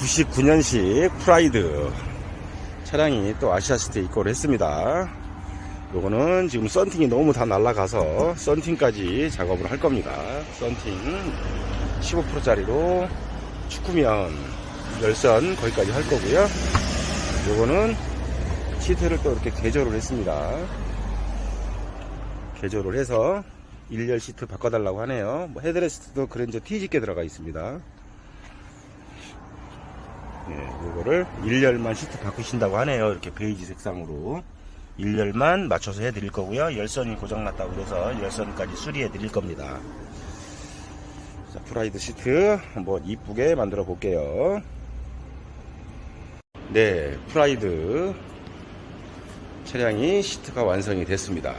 99년식 프라이드 차량이 또 아시아시트 입고를 했습니다. 요거는 지금 썬팅이 너무 다 날라가서 썬팅까지 작업을 할 겁니다. 썬팅 15%짜리로 축구면 열선 거기까지 할 거고요. 요거는 시트를 또 이렇게 개조를 했습니다. 개조를 해서 1열 시트 바꿔달라고 하네요. 뭐 헤드레스트도 그랜저 T집게 들어가 있습니다. 네, 요거를 1열만 시트 바꾸신다고 하네요. 이렇게 베이지 색상으로. 1열만 맞춰서 해드릴 거고요. 열선이 고장났다고 그래서 열선까지 수리해 드릴 겁니다. 자, 프라이드 시트 한번 이쁘게 만들어 볼게요. 네, 프라이드 차량이 시트가 완성이 됐습니다.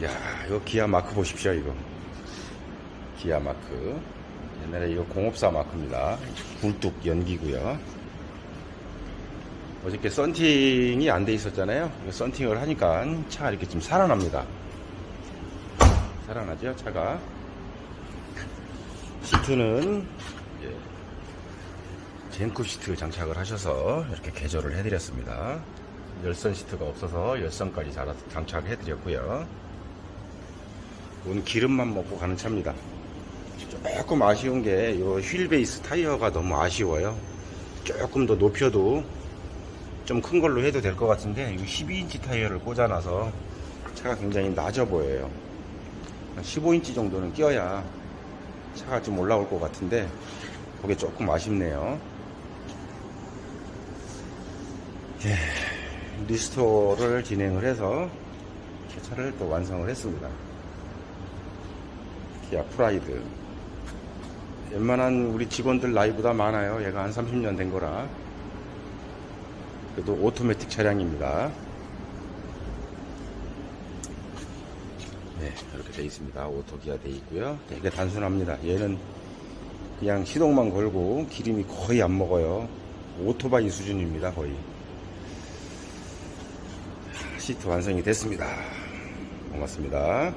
이야, 이거 기아 마크 보십시오, 이거. 기아 마크. 옛날에 이거 공업사 마크입니다. 굴뚝 연기고요. 어저께 썬팅이 안 돼 있었잖아요. 썬팅을 하니까 차가 이렇게 좀 살아납니다. 살아나죠, 차가. 시트는 이제 젠쿠 시트 장착을 하셔서 이렇게 개조를 해드렸습니다. 열선 시트가 없어서 열선까지 잘 장착을 해드렸고요. 온 기름만 먹고 가는 차입니다. 조금 아쉬운 게 이 휠 베이스 타이어가 너무 아쉬워요. 조금 더 높여도 좀 큰 걸로 해도 될 것 같은데 이 12인치 타이어를 꽂아놔서 차가 굉장히 낮아 보여요. 15인치 정도는 끼어야 차가 좀 올라올 것 같은데 그게 조금 아쉽네요. 예, 리스토어를 진행을 해서 차를 또 완성을 했습니다. 기아 프라이드. 웬만한 우리 직원들 나이보다 많아요. 얘가 한 30년 된 거라. 그래도 오토매틱 차량입니다. 네, 이렇게 돼 있습니다. 오토기아 돼 있고요. 되게 단순합니다. 얘는 그냥 시동만 걸고 기름이 거의 안 먹어요. 오토바이 수준입니다, 거의. 시트 완성이 됐습니다. 고맙습니다.